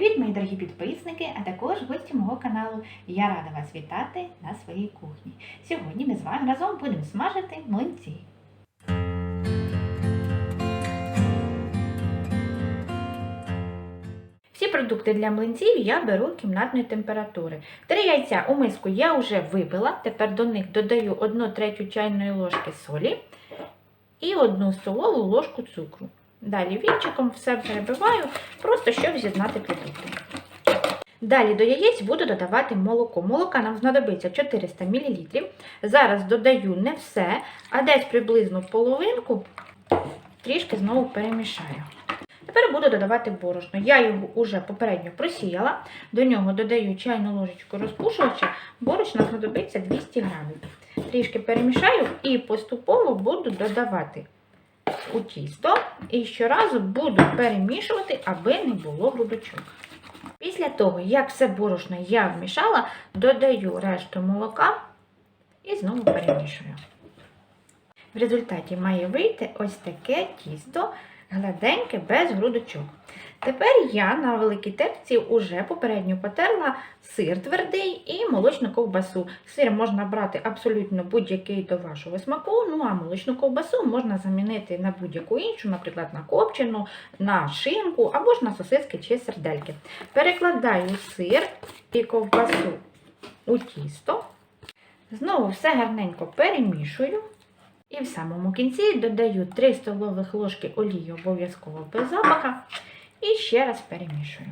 Привіт, мої дорогі підписники, а також гості мого каналу. Я рада вас вітати на своїй кухні. Сьогодні ми з вами разом будемо смажити млинці. Всі продукти для млинців я беру кімнатної температури. Три яйця у миску я вже вибила, тепер до них додаю 1 третю чайної ложки солі і 1 столову ложку цукру. Далі вінчиком все перебиваю, просто щоб з'єднати продукти. Далі до яєць буду додавати молоко. Молока нам знадобиться 400 мл. Зараз додаю не все, а десь приблизно половинку, трішки знову перемішаю. Тепер буду додавати борошно. Я його вже попередньо просіяла, до нього додаю чайну ложечку розпушувача, борошна знадобиться 200 грамів. Трішки перемішаю і поступово буду додавати у тісто і щоразу буду перемішувати, аби не було грудочок. Після того, як все борошно я вмішала, додаю решту молока і знову перемішую. В результаті має вийти ось таке тісто гладеньке, без грудочок. Тепер я на великій терці вже попередньо потерла сир твердий і молочну ковбасу. Сир можна брати абсолютно будь-який до вашого смаку, ну а молочну ковбасу можна замінити на будь-яку іншу, наприклад, на копчену, на шинку або ж на сосиски чи сердельки. Перекладаю сир і ковбасу у тісто. Знову все гарненько перемішую. І в самому кінці додаю 3 столових ложки олії обов'язково без запаха. І ще раз перемішую.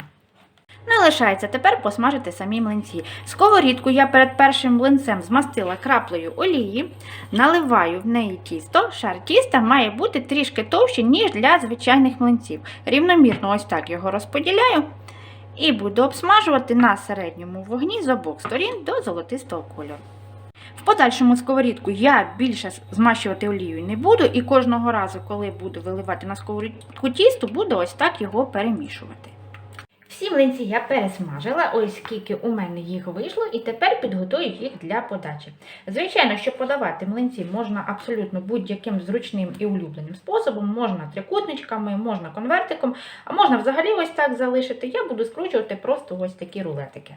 Не лишається тепер посмажити самі млинці. Сковорідку я перед першим млинцем змастила краплею олії, наливаю в неї тісто. Шар тіста має бути трішки товщий, ніж для звичайних млинців. Рівномірно ось так його розподіляю і буду обсмажувати на середньому вогні з обох сторін до золотистого кольору. В подальшому сковорідку я більше змащувати олією не буду, і кожного разу, коли буду виливати на сковорідку тісто, буду ось так його перемішувати. Всі млинці я пересмажила, ось скільки у мене їх вийшло, і тепер підготую їх для подачі. Звичайно, щоб подавати млинці можна абсолютно будь-яким зручним і улюбленим способом, можна трикутничками, можна конвертиком, а можна взагалі ось так залишити. Я буду скручувати просто ось такі рулетики.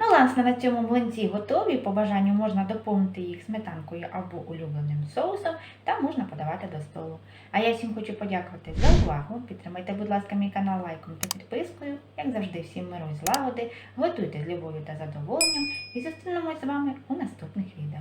Ну, власне, на цьому млинці готові. По бажанню можна доповнити їх сметанкою або улюбленим соусом, та можна подавати до столу. А я всім хочу подякувати за увагу. Підтримайте, будь ласка, мій канал лайком та підпискою. Як завжди, всім миру і злагоди. Готуйте з любов'ю та задоволенням і зустрінемось з вами у наступних відео.